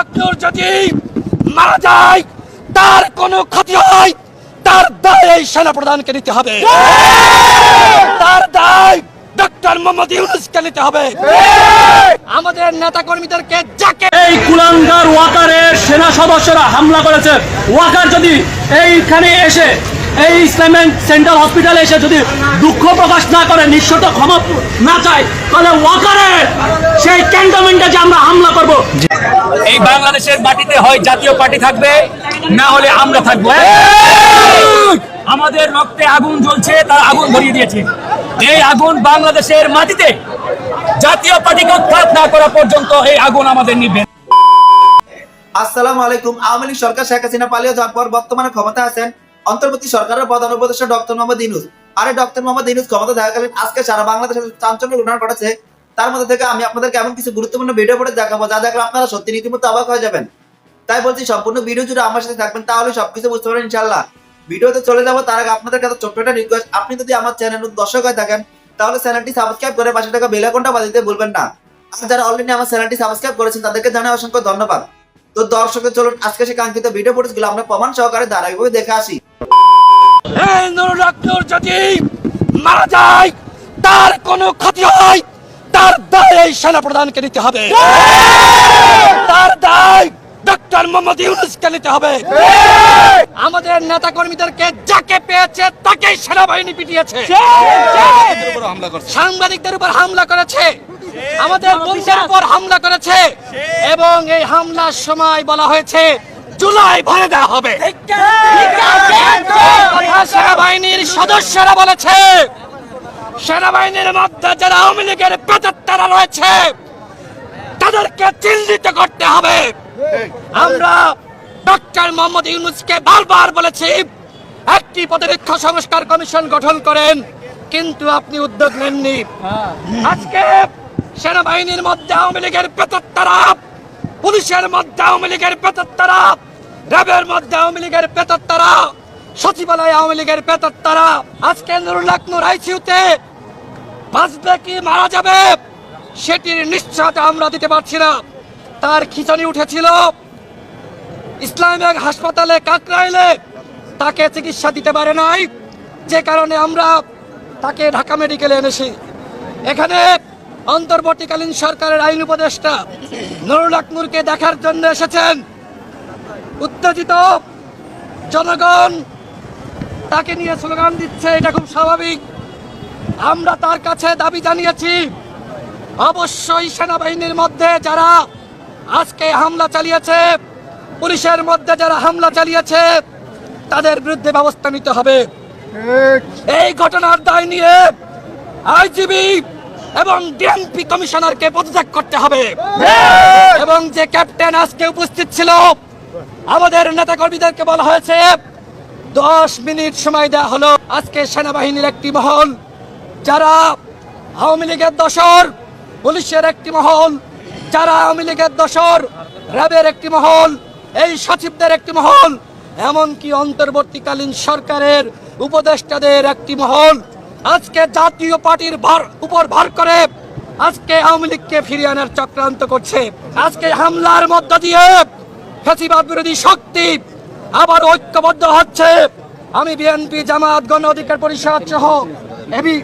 Doctor যদি মারা যায়, তার কোনো ক্ষতি হয়, তার দায় এই সেনা প্রধানকে নিতে হবে। তার দায় ডক্টর মোহাম্মদ ইউনুসকে নিতে হবে। আমাদের নেতা কর্মীদেরকে যাকে এই কুলাঙ্গার ওয়াকারের সেনা সদস্যরা হামলা করেছে, ওয়াকার যদি এইখানে এসে এই ইসলামিক সেন্ট্রাল হসপিটালে এসে যদি দুঃখ প্রকাশ না করে নিঃশত ক্ষমা না চায় তাহলে ওয়াকারের সেই ক্যান্টনমেন্টে যে আমরা হামলা করব। এই বাংলাদেশের মাটিতে হয় জাতীয় পার্টি থাকবে না হলে আমরা থাকব। আমাদের রক্তে আগুন জ্বলছে তার আগুন ধরিয়ে দিয়েছে। এই আগুন বাংলাদেশের মাটিতে জাতীয় পার্টিকে উৎখাত না করা পর্যন্ত এই আগুন আমাদের নিবে আসসালামু আলাইকুম। আওয়ামী লীগ সরকার শেখ হাসিনা পালিয়ে যাওয়ার পর বর্তমানে ক্ষমতা আছেন অন্তর্বর্তী সরকারের প্রধান উপদেষ্টা ডক্টর মোহাম্মদ ইনুস। আরে ডক্টর মোহাম্মদ ইনুস, ক্ষমতা থাকাকালীন আজকে সারা বাংলাদেশে চাঞ্চল্য ঘটনা ঘটেছে। তার মধ্যে থেকে আমি আপনাদেরকে এমন কিছু গুরুত্বপূর্ণ ভিডিও পড়ে দেখাবো, যা দেখলে আপনারা সত্যি রীতিমতো অবাক হয়ে যাবেন। তাই বলছি, সম্পূর্ণ ভিডিও জুড়ে আমার সাথে থাকবেন তাহলে সবকিছু বুঝতে পারবেন ইনশাল্লাহ ভিডিওতে চলে যাব, তার আগে আপনাদের কাছে ছোট্ট একটা রিকোয়েস্ট আপনি যদি আমার চ্যানেল দর্শক হয়ে থাকেন, তাহলে চ্যানেলটি সাবস্ক্রাইব করে পাশে টাকা বেল আইকনটা বাজিতে ভুলবেন না। আর যারা অলরেডি আমার চ্যানেলটি সাবস্ক্রাইব করেছেন, তাদেরকে জানাই অসংখ্য ধন্যবাদ। তো দর্শকের চলুন আজকে সে কাঙ্ক্ষিত ভিডিও ফুটেজগুলো আমরা প্রমাণ সহকারে ধারাবাহিকভাবে দেখে আসি। নুরুল যদি মারা যায়, তার কোনো ক্ষতি হয়, তার দায় এই সেনা প্রধানকে নিতে হবে। তার দায় ডক্টর মোহাম্মদ ইউনুসকে নিতে হবে। আমাদের নেতা কর্মীদেরকে যাকে পেয়েছে, তাকেই সেনাবাহিনী পিটিয়েছে। সাংবাদিকদের উপর হামলা করেছে। আমাদের বংশের উপর হামলা করেছে। এবং এই হামলার সময় বলা হয়েছে জুলাই ভরে দেওয়া হবে। সেনাবাহিনীর সদস্যরা বলেছে, সেনাবাহিনীর মধ্যে যারা আওয়ামী লীগের পেতাত্তারা রয়েছে, তাদেরকে চিহ্নিত করতে হবে। আমরা ডক্টর মোহাম্মদ ইউনুসকে বারবার বলেছি, একটি প্রতিরক্ষা সংস্কার কমিশন গঠন করেন, কিন্তু আপনি উদ্যোগ নেননি। আজকে সেনাবাহিনীর মধ্যে আওয়ামী লীগের পেতাত্তারা পুলিশের মধ্যে আওয়ামী লীগের পেতাত্তারা র্যাবের মধ্যে আওয়ামী লীগের পেতাত্তারা, সচিবালয় আওয়ামী লীগের পেতাত্তারা, আজকে নুরুল আকনুর আইসিউতে বাঁচবে কি মারা যাবে সেটির নিশ্চয়তা আমরা দিতে পারছি না। তার খিচুড়ি উঠেছিল। ইসলামিক হাসপাতালে কাকরাইলে তাকে চিকিৎসা দিতে পারে নাই। যে কারণে আমরা তাকে ঢাকা মেডিকেলে এনেছি। এখানে অন্তর্বর্তীকালীন সরকারের আইন উপদেষ্টা নুরুল আকনুরকে দেখার জন্য এসেছেন। উত্তেজিত জনগণ তাকে নিয়ে স্লোগান দিচ্ছে এটা খুব স্বাভাবিক। আমরা তার কাছে দাবি জানিয়েছি অবশ্যই সেনাবাহিনীর মধ্যে যারা আজকে হামলা চালিয়েছে পুলিশের মধ্যে যারা হামলা চালিয়েছে তাদের বিরুদ্ধে ব্যবস্থা নিতে হবে। এই ঘটনার দায় নিয়ে আইজিবি এবং ডিএমপি কমিশনারকে পদত্যাগ করতে হবে। এবং যে ক্যাপ্টেন আজকে উপস্থিত ছিল আমাদের নেতাকর্মীদেরকে বলা হয়েছে, দশ মিনিট সময় দেওয়া হলো। আজকে সেনাবাহিনীর একটি মহল, যারা আওয়ামী লীগের দশর পুলিশের একটি মহল, যারা আওয়ামী লীগের দশর র্যাবের একটি মহল, এই সচিবদের একটি মহল, এমনকি অন্তর্বর্তীকালীন সরকারের উপদেষ্টাদের একটি মহল। আজকে জাতীয় পার্টির ভার উপর ভার করে আজকে আওয়ামী লীগকে ফিরিয়ে আনার চক্রান্ত করছে। আজকে হামলার মধ্য দিয়ে ফ্যাসিবাদ বিরোধী শক্তি আবার ঐক্যবদ্ধ হচ্ছে। আমি বিএনপি, জামাত, গণ অধিকার পরিষদ সহ এবি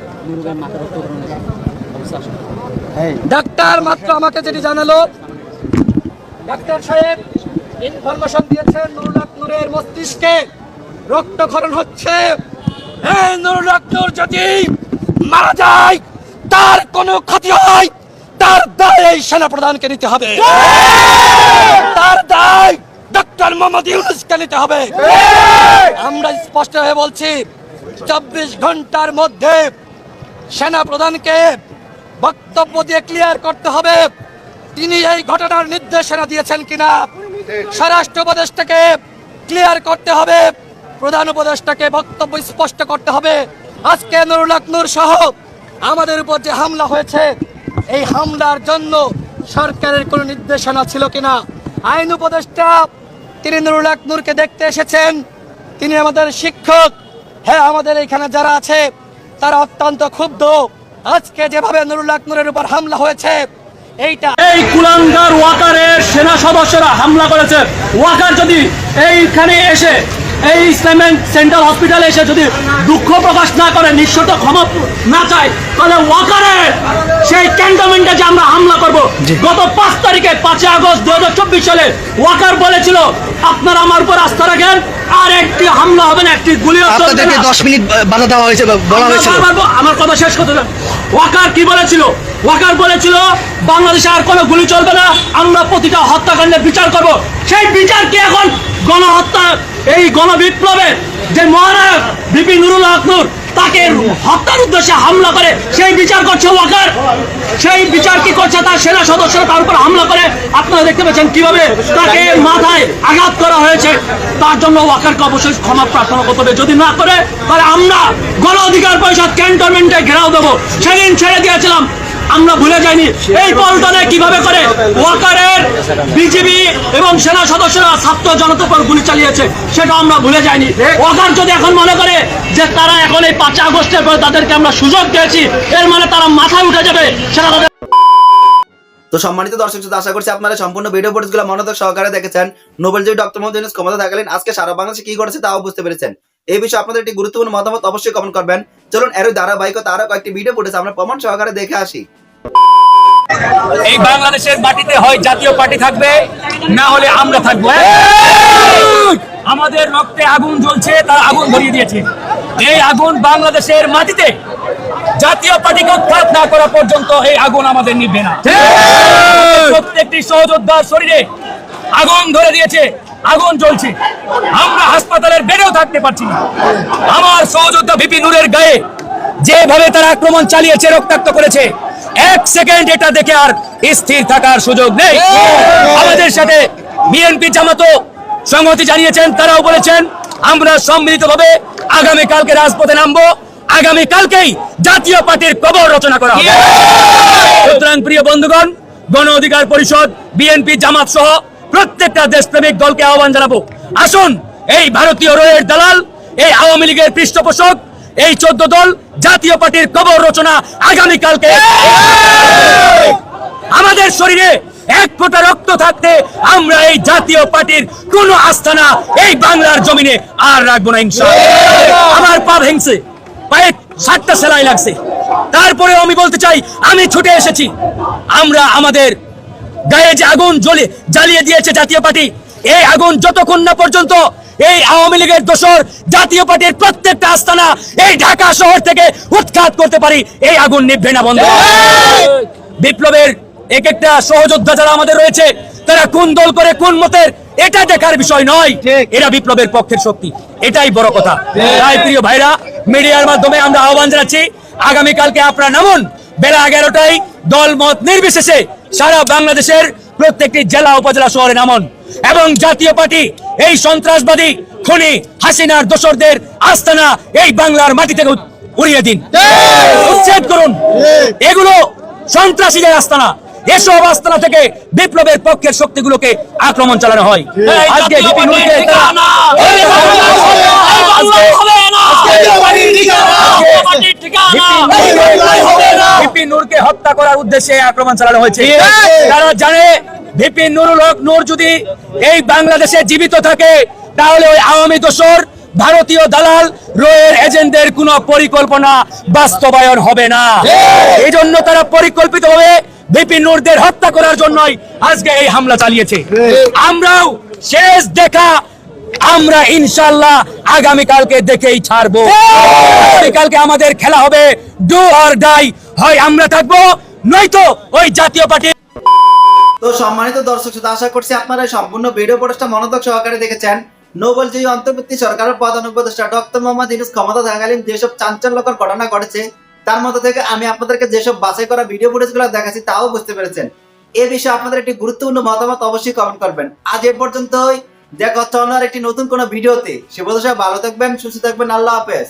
ডাক্তার মাত্র আমাকে যেটি জানালো, ডাক্তার সাহেব ইনফরমেশন দিয়েছেন নুরুল নূরের মস্তিষ্কে। রক্তক্ষরণ হচ্ছে। এই নুরুল নূর যদি মারা যায়, তার কোনো ক্ষতি হয়? তার দায় এই সেনা প্রধানকে নিতে হবে। তার দায় ডক্টর মোহাম্মদ ইউনুসকে নিতে হবে। আমরা স্পষ্ট হয়ে বলছি চব্বিশ ঘণ্টার মধ্যে সেনা প্রধানকে বক্তব্য দিয়ে ক্লিয়ার করতে হবে। তিনি এই ঘটনার নির্দেশনা দিয়েছেন কিনা? স্বরাষ্ট্র উপদেষ্টাকে ক্লিয়ার করতে হবে। প্রধান উপদেষ্টাকে বক্তব্য স্পষ্ট করতে হবে। আজকে নুরুল আকনুর সহ আমাদের উপর যে হামলা হয়েছে এই হামলার জন্য সরকারের কোনো নির্দেশনা ছিল কিনা? আইন উপদেষ্টা তিনি নুরুল আকনুরকে দেখতে এসেছেন। তিনি আমাদের শিক্ষক। হ্যাঁ আমাদের এখানে যারা আছে, তারা অত্যন্ত ক্ষুব্ধ। আজকে যেভাবে নুরুল আকনুরের উপর হামলা হয়েছে, এইটা এই কুলাঙ্গার ওয়াকারের সেনা সদস্যরা হামলা করেছে। ওয়াকার যদি এইখানে এসে এই ইসলামিক সেন্ট্রাল হসপিটালে এসে যদি দুঃখ প্রকাশ না করে নিঃশত ক্ষমা না চায় তাহলে ওয়াকারের সেই ক্যান্টনমেন্টে যে আমরা হামলা করব গত পাঁচ তারিখে পাঁচই আগস্ট দু হাজার চব্বিশ সালে ওয়াকার বলেছিল আপনারা আমার উপর আস্থা রাখেন আর একটি হামলা হবে না একটি গুলি আপনাদেরকে দশ মিনিট বাধা দেওয়া হয়েছে বলা আমরা হয়েছিল? আমার কথা শেষ করতে। ওয়াকার কি বলেছিল? ওয়াকার বলেছিল, বাংলাদেশে আর কোনো গুলি চলবে না, আমরা প্রতিটা হত্যাকাণ্ডের বিচার করব। সেই বিচার কি এখন? গণহত্যা, এই গণবিপ্লবের যে মহানায়ক বিপিন নুরুল হক নূর তাকে হত্যার উদ্দেশ্যে হামলা করে, সেই বিচার করছে ওয়াকার। সেই বিচার কি করছে তার সেনা সদস্যরা? তার উপর হামলা করে। আপনারা দেখতে পাচ্ছেন কীভাবে তাকে মাথায় আঘাত করা হয়েছে। তার জন্য ওয়াকারকে অবশ্যই ক্ষমা প্রার্থনা করতে হবে। যদি না করে, তাহলে আমরা গণ অধিকার পরিষদ ক্যান্টনমেন্টে ঘেরাও দেবো। সেদিন ছেড়ে দিয়েছিলাম। আমরা ভুলে যাইনি। এই পল্টনে কীভাবে করে ওয়াকারের বিজিবি এবং সেনা সদস্যরা ছাত্র জনতার উপর গুলি চালিয়েছে সেটা আমরা ভুলে যাইনি। ওয়াকার যদি এখন মনে করে যে তারা এখন এই পাঁচ আগস্টের পরে তাদেরকে আমরা সুযোগ দিয়েছি এর মানে তারা মাথায় উঠে যাবে সেটা তাদের তো সম্মানিত দর্শক শ্রোতা, আশা করছি আপনারা সম্পূর্ণ ভিডিও ফুটেজগুলো মনোযোগ সহকারে দেখেছেন। নোবেল জয়ী ডক্টর মোহাম্মদ ক্ষমতা থাকলেন আজকে সারা বাংলাদেশে কি করেছে তাও বুঝতে পেরেছেন। এই বিষয়ে আপনাদের একটি গুরুত্বপূর্ণ মতামত অবশ্যই কমেন্ট করবেন। চলুন এর ধারাবাহিকতা আরও কয়েকটি ভিডিও ফুটেজ আমরা প্রমাণ সহকারে দেখে আসি। এই বাংলাদেশের মাটিতে হয় জাতীয় পার্টি থাকবে না হলে আমরা থাকব আমাদের রক্তে আগুন জ্বলছে তার আগুন ধরিয়ে দিয়েছে। এই আগুন বাংলাদেশের মাটিতে জাতীয় পার্টিকে উৎখাত না করা পর্যন্ত এই আগুন আমাদের নিবে না। প্রত্যেকটি সহযোদ্ধার শরীরে আগুন ধরে দিয়েছে। আগুন জ্বলছে। আমরা হাসপাতালের বেডেও থাকতে পারছি না। আমার সহযোদ্ধা বিপি নূরের গায়ে যেভাবে তারা আক্রমণ চালিয়েছে, রক্তাক্ত করেছে, এক সেকেন্ড এটা দেখে আর স্থির থাকার সুযোগ নেই। আমাদের সাথে বিএনপি জামাতো সংহতি জানিয়েছেন, তারাও বলেছেন, আমরা সম্মিলিতভাবে আগামী কালকে রাজপথে নামবো। আগামী কালকেই জাতীয় পার্টির কবর রচনা করা হবে। সুতরাং প্রিয় বন্ধুগণ, গণ অধিকার পরিষদ, বিএনপি জামাত সহ প্রত্যেকটা দেশপ্রেমিক দলকে আহ্বান জানাব। আসুন, এই ভারতীয় রয়ের দালাল, এই আওয়ামী লীগের পৃষ্ঠপোষক, এই চোদ্দ দল জাতীয় পার্টির কবর রচনা আগামী কালকে আমাদের শরীরে এক ফোঁটা রক্ত থাকতে আমরা এই জাতীয় পার্টির কোন আস্থানা এই বাংলার জমিনে আর রাখব না, ইনশাআল্লাহ। আমার পা ভেঙছে, পায়ে সাতটা সেলাই লাগছে। তারপরেও আমি বলতে চাই, আমি ছুটে এসেছি। আমরা আমাদের গায়ে যে আগুন জ্বলে জ্বালিয়ে দিয়েছে জাতীয় পার্টি এই আগুন যতক্ষণ না পর্যন্ত এই আওয়ামী লীগের দোসর জাতীয় পার্টির প্রত্যেকটা আস্তানা এই ঢাকা শহর থেকে উৎখাত করতে পারি এই আগুন নিভবে না বন্ধ। বিপ্লবের এক একটা সহযোদ্ধা যারা আমাদের রয়েছে তারা কোন দল করে কোন মতের এটা দেখার বিষয় নয়। এরা বিপ্লবের পক্ষের শক্তি এটাই বড় কথা। তাই প্রিয় ভাইরা মিডিয়ার মাধ্যমে আমরা আহ্বান জানাচ্ছি আগামীকালকে আপনারা নামুন। বেলা এগারোটায় দল মত নির্বিশেষে সারা বাংলাদেশের প্রত্যেকটি জেলা উপজেলা শহরে নামুন। এবং জাতীয় পার্টি এই সন্ত্রাসবাদী খুনি হাসিনার দোসরদের আস্তানা এই বাংলার মাটি থেকে উড়িয়ে দিন। উচ্ছেদ করুন। এগুলো সন্ত্রাসীদের আস্তানা। এসব আস্তানা থেকে বিপ্লবের পক্ষের শক্তিগুলোকে আক্রমণ চালানো হয়। আজকে নুরকে হত্যা করার উদ্দেশ্যে আক্রমণ চালানো হয়েছে। তারা জানে বিপিন নুরুল হক নূর যদি এই বাংলাদেশে জীবিত থাকে তাহলে ওই আওয়ামী দোসর ভারতীয় দালাল রয়ের এজেন্টদের কোনো পরিকল্পনা বাস্তবায়ন হবে না। এই জন্য তারা পরিকল্পিত পরিকল্পিতভাবে বিপিন নূরদের হত্যা করার জন্যই আজকে এই হামলা চালিয়েছে। আমরাও শেষ দেখা আমরা ইনশাল্লাহ আগামী কালকে দেখেই ছাড়বো। আগামীকালকে আমাদের খেলা হবে ডু আর ডাই হয় আমরা থাকব নয়তো ওই জাতীয় পার্টি। তো সম্মানিত দর্শক শ্রোতা, আশা করছি আপনারা সম্পূর্ণ ভিডিও ফুটেজটা মনোযোগ সহকারে দেখেছেন। নোবেল জয়ী অন্তর্বর্তী সরকারের প্রধান উপদেষ্টা ডক্টর মোহাম্মদ ইউনূস ক্ষমতা থাকাকালীন যেসব চাঞ্চল্যকর ঘটনা ঘটেছে তার মধ্যে থেকে আমি আপনাদেরকে যেসব বাছাই করা ভিডিও ফুটেজগুলো দেখাচ্ছি তাও বুঝতে পেরেছেন। এ বিষয়ে আপনাদের একটি গুরুত্বপূর্ণ মতামত অবশ্যই কমেন্ট করবেন। আজ এ পর্যন্তই। দেখা হচ্ছে অন্য একটি নতুন কোনো ভিডিওতে। সে বলতে ভালো থাকবেন, সুস্থ থাকবেন, আল্লাহ হাফেজ।